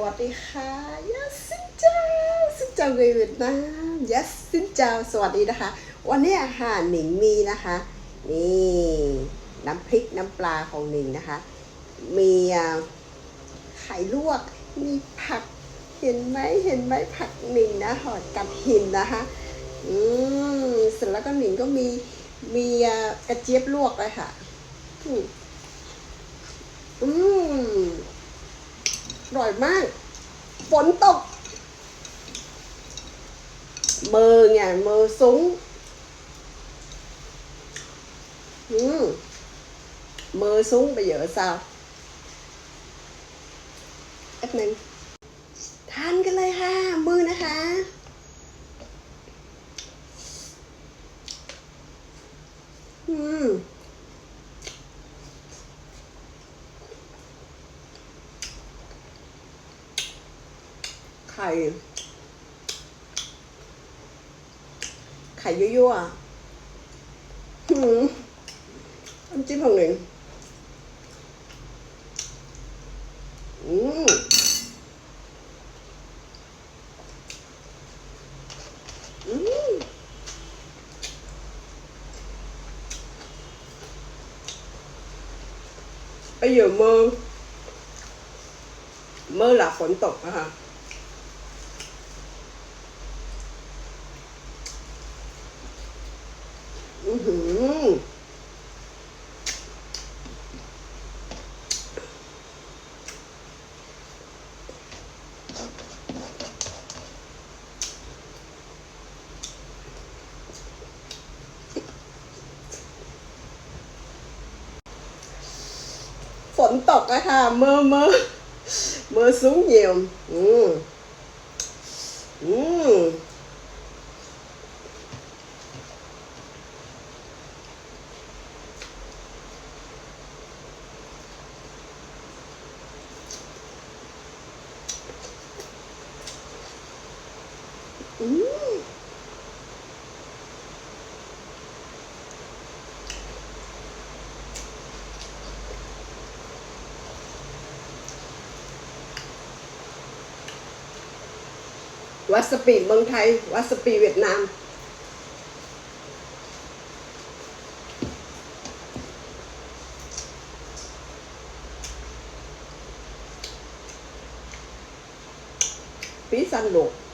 วัสดีค่ะยัสซินเจ้าซินเจ้าเวียดนามยัสซินเจ้าสวัสดีนะคะ วันนี้อาหารหนิงมีนะคะ นี่น้ำพริกน้ำปลาของหนิงนะคะ มีไข่ลวก มีผัก เห็นไหมเห็นไหมผักหนิงนะหอดกับหินนะคะ อืมเสร็จแล้วก็หนิงก็มีมีกระเจี๊ยบลวกเลยค่ะ อืมอืม อ ร่อยมาก ฝนตก มือไงมือสูงอืมมือสูงไปเยอะซาวแป๊บนึงทานกันเลยค่ะ มือนะคะ อืม ไข่ ไข่ยั่วๆหืมน้ำจิ้มของหนึ่งอืมอืมไอยื่อมือเมื่อหลับฝนตกนะคะ อหือฝนตกอะค่ะเมื่อเมื่อเมื่อสูง nhiều อืมอืมอืม วาซาบิเมืองไทยวาซาบิเวียดนาม ปีซันโลก